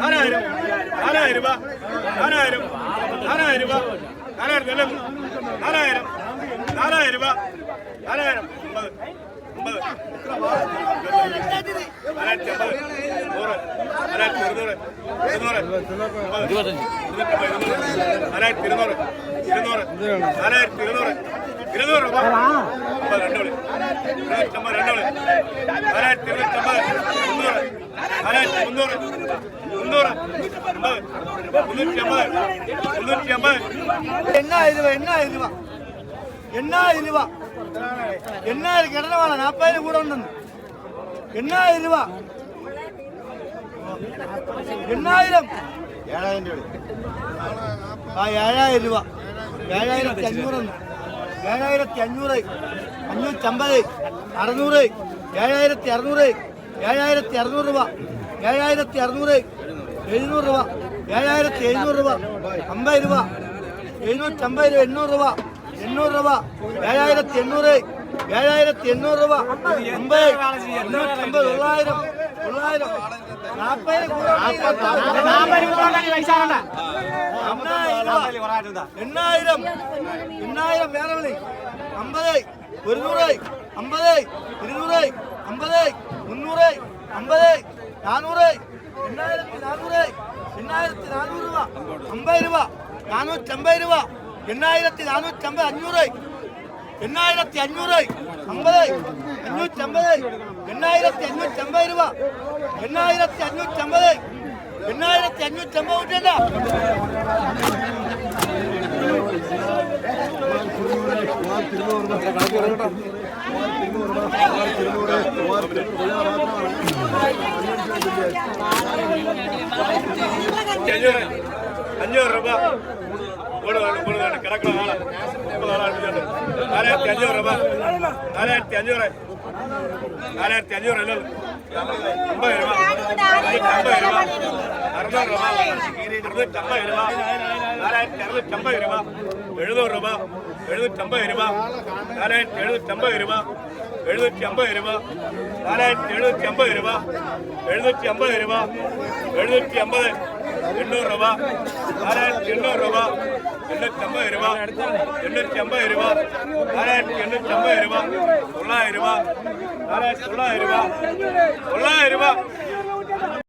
നാലായിരം നാലായിരം രൂപ നാലായിരം നാലായിരം രൂപ. നാലായിരം നല്ല നാലായിരം നാലായിരം രൂപ നാലായിരം ഒമ്പത് ഒമ്പത് നാലായിരത്തി നാലായിരത്തി ഇരുന്നൂറ് ഇരുന്നൂറ് നാലായിരത്തി നാലായിരത്തി നാലായിരത്തി നാലായിരത്തി മുന്നൂറ്. മുന്നൂറ്. എണ്ണായിരം കൂടെ ഉണ്ടെന്ന്. എണ്ണായിരം രൂപ. എണ്ണായിരം. ഏഴായിരം രൂപ. ആ ഏഴായിരം രൂപ. ഏഴായിരത്തി അഞ്ഞൂറെന്ന് ഏഴായിരത്തി അഞ്ഞൂറ്. അഞ്ഞൂറ്റമ്പത്. അറുന്നൂറ്. ഏഴായിരത്തി അറുന്നൂറ്. ഏഴായിരത്തി അറുന്നൂറ് രൂപ. ഏഴായിരത്തി അറുന്നൂറ് എഴുന്നൂറ് രൂപ. ഏഴായിരത്തി എഴുന്നൂറ് രൂപ. അമ്പത് രൂപ. എഴുന്നൂറ്റമ്പത് രൂപ എണ്ണൂറ് രൂപ. എണ്ണൂറ് രൂപ. ഏഴായിരത്തി എണ്ണൂറ് ഏഴായിരത്തി എണ്ണൂറ് രൂപ. അമ്പത് എണ്ണൂറ്റമ്പത് തൊള്ളായിരം തൊള്ളായിരം. എണ്ണായിരം എണ്ണായിരം വേറെ വിളി. അമ്പത് ഒരുന്നൂറ് അമ്പത് ഇരുന്നൂറ് അമ്പത് മുന്നൂറ് അമ്പത് നാനൂറ് എണ്ണായിരത്തി നാനൂറ് എണ്ണായിരത്തി നാനൂറ് രൂപ. അമ്പത് രൂപ. നാനൂറ്റമ്പത് രൂപ. എണ്ണായിരത്തി നാനൂറ്റമ്പത് അഞ്ഞൂറ് എണ്ണായിരത്തി അഞ്ഞൂറ് അമ്പത് അഞ്ഞൂറ്റമ്പത് എണ്ണായിരത്തി അഞ്ഞൂറ്റമ്പത് രൂപ. എണ്ണായിരത്തി അഞ്ഞൂറ്റമ്പത് എണ്ണായിരത്തി അഞ്ഞൂറ്റമ്പത് കൂട്ടണ്ട അഞ്ഞൂറ് രൂപ കൂടുതലാണ് കൂടുതലാണ് കിടക്കുന്ന ആൾ അഞ്ഞൂറ് രൂപ നാലായിരത്തി അഞ്ഞൂറ് രൂപ അമ്പത് രൂപ അറുന്നൂറ് രൂപ അറുന്നൂറ്റമ്പത് രൂപ നാലായിരത്തി അറുന്നൂറ്റമ്പത് രൂപ എഴുന്നൂറ് രൂപ എഴുന്നൂറ്റമ്പത് രൂപ നാലായിരത്തി എഴുന്നൂറ്റമ്പത് രൂപ എഴുന്നൂറ്റി അമ്പത് രൂപ നാലായിരത്തി എഴുന്നൂറ്റി അമ്പത് രൂപ എഴുന്നൂറ്റി അമ്പത് രൂപ എഴുന്നൂറ്റി അമ്പത് എണ്ണൂറ് രൂപ നാലായിരത്തി എണ്ണൂറ് രൂപ എണ്ണൂറ്റമ്പത് രൂപ എണ്ണൂറ്റി അമ്പത് രൂപ നാലായിരത്തി എണ്ണൂറ്റി അമ്പത് രൂപ തൊള്ളായിരം രൂപ നാലായിരത്തി തൊള്ളായിരം രൂപ തൊള്ളായിരം രൂപ